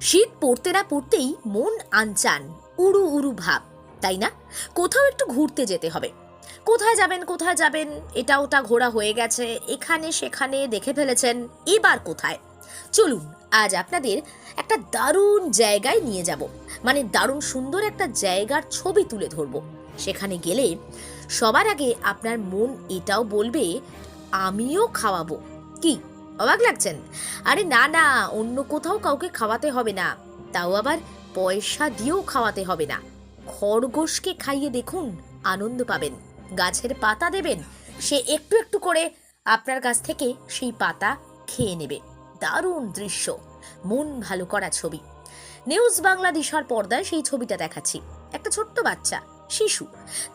শীত পড়তে না পড়তেই মন আনচান, উড়ু উড়ু ভাব, তাই না? কোথাও একটু ঘুরতে যেতে হবে। কোথায় যাবেন কোথায় যাবেন, এটা ওটা ঘোরা হয়ে গেছে, এখানে সেখানে দেখে ফেলেছেন, এবার কোথায়? চলুন, আজ আপনাদের একটা দারুণ জায়গায় নিয়ে যাব। মানে দারুণ সুন্দর একটা জায়গার ছবি তুলে ধরবো। সেখানে গেলে সবার আগে আপনার মন এটাও বলবে, আমিও খাওয়াবো। কি? অবাক লাগছেন। আরে না না, অন্য কোথাও কাউকে খাওয়াতে হবে না। তাও আবার পয়সা দিয়েও খাওয়াতে হবে না। খরগোশকে খাইয়ে দেখুন, আনন্দ পাবেন। গাছের পাতা দেবেন, সে একটু একটু করে আপনার কাছ থেকে সেই পাতা খেয়ে নেবে। দারুণ দৃশ্য। মন ভালো করা ছবি। নিউজ বাংলা দিশার পর্দায় সেই ছবিটা দেখাচ্ছি। একটা ছোট্ট বাচ্চা, শিশু।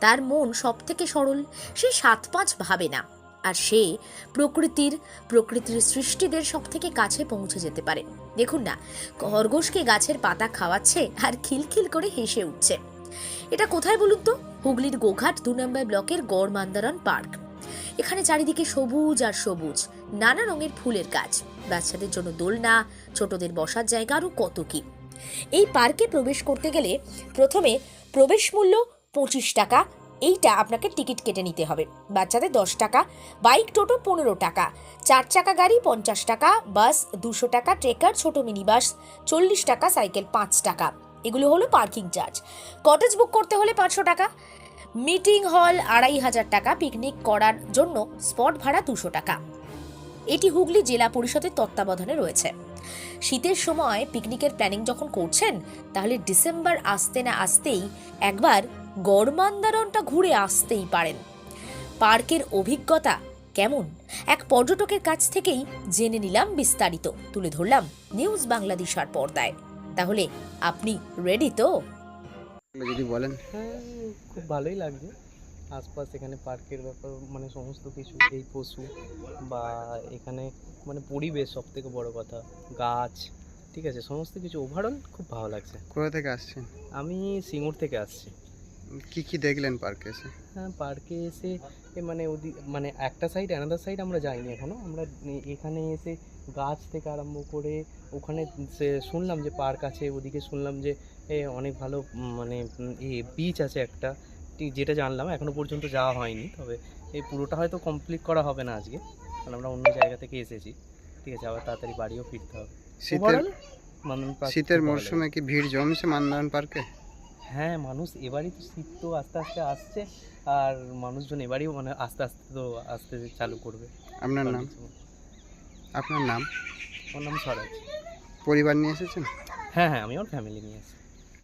তার মন সব থেকে সরল, সে সাত পাঁচ ভাবে না। আর সে প্রকৃতির প্রকৃতির সৃষ্টিদের সব থেকে কাছে পৌঁছে যেতে পারে। দেখুন না, খরগোশকে গাছের পাতা খাওয়াচ্ছে আর খিলখিল করে হেসে উঠছে। এটা কোথায় বলুন তো? হুগলির গোঘাট দু নম্বর ব্লকের গড় মান্দারন পার্ক। এখানে চারিদিকে সবুজ আর সবুজ, নানা রঙের ফুলের গাছ। বাচ্চাদের জন্য দোলনা, ছোটদের বসার জায়গা আরও কত কি। এই পার্কে প্রবেশ করতে গেলে প্রথমে প্রবেশ মূল্য পঁচিশ টাকা এইটা আপনাকে টিকিট কেটে নিতে হবে। বাচ্চাদের দশ টাকা, বাইক টোটো পনেরো টাকা, চার চাকা গাড়ি পঞ্চাশ টাকা, বাস দুশো টাকা, ট্রেকার ছোট মিনি বাস চল্লিশ টাকা, সাইকেল পাঁচ টাকা। এগুলো হলো পার্কিং চার্জ। কটেজ বুক করতে হলে পাঁচশো টাকা, মিটিং হল আড়াই হাজার টাকা, পিকনিক করার জন্য স্পট ভাড়া দুশো টাকা। এটি হুগলি জেলা পরিষদের তত্ত্বাবধানে রয়েছে। শীতের সময় পিকনিকের প্ল্যানিং যখন করছেন তাহলে ডিসেম্বর আসতে না আসতেই একবার গড়মান্দারনটা ঘুরে আসতেই পারেন। পার্কের অভিজ্ঞতা কেমন? এক পর্যটকের কাছ থেকেই জেনে নিলাম বিস্তারিত। তুলে ধরলাম নিউজ বাংলাদেশার পর্দায়। তাহলে আপনি রেডি তো? যদি বলেন। হ্যাঁ খুব ভালোই লাগছে। আশপাশ এখানে পার্কের ব্যাপার মানে সমস্ত কিছু এই পশু বা এখানে মানে পরিবেশ সব থেকে বড় কথা। গাছ ঠিক আছে সমস্ত কিছু। ওভারঅল খুব ভালো লাগছে। কোথা থেকে আসছেন? আমি সিঙ্গুর থেকে আসছি। কি কি দেখলেন পার্কে এসে? হ্যাঁ পার্কে এসে মানে ওদি মানে একটা সাইড অ্যানাদার সাইড আমরা যাইনি এখনও। আমরা এখানে এসে গাছ থেকে আরম্ভ করে ওখানে সে শুনলাম যে পার্ক আছে ওদিকে শুনলাম যে অনেক ভালো মানে এ বিচ আছে একটা। যেটা জানলাম এখনও পর্যন্ত যাওয়া হয়নি তবে এই পুরোটা হয়তো কমপ্লিট করা হবে না আজকে কারণ আমরা অন্য জায়গা থেকে এসেছি। ঠিক আছে আবার তাড়াতাড়ি বাড়িও ফিরতে হবে। শীতের শীতের। মরশুমে কি ভিড় জমছে মান্দারন পার্কে? হ্যাঁ মানুষ এবারই তো শীত তো আস্তে আস্তে আসছে আর মানুষজন এবারই মানে আস্তে আস্তে তো আসতে চালু করবে। আপনার নাম? আপনার নাম? আমার নাম স্বরাজ। পরিবার নিয়ে এসেছেন? হ্যাঁ হ্যাঁ আমি আমার ফ্যামিলি নিয়ে আসি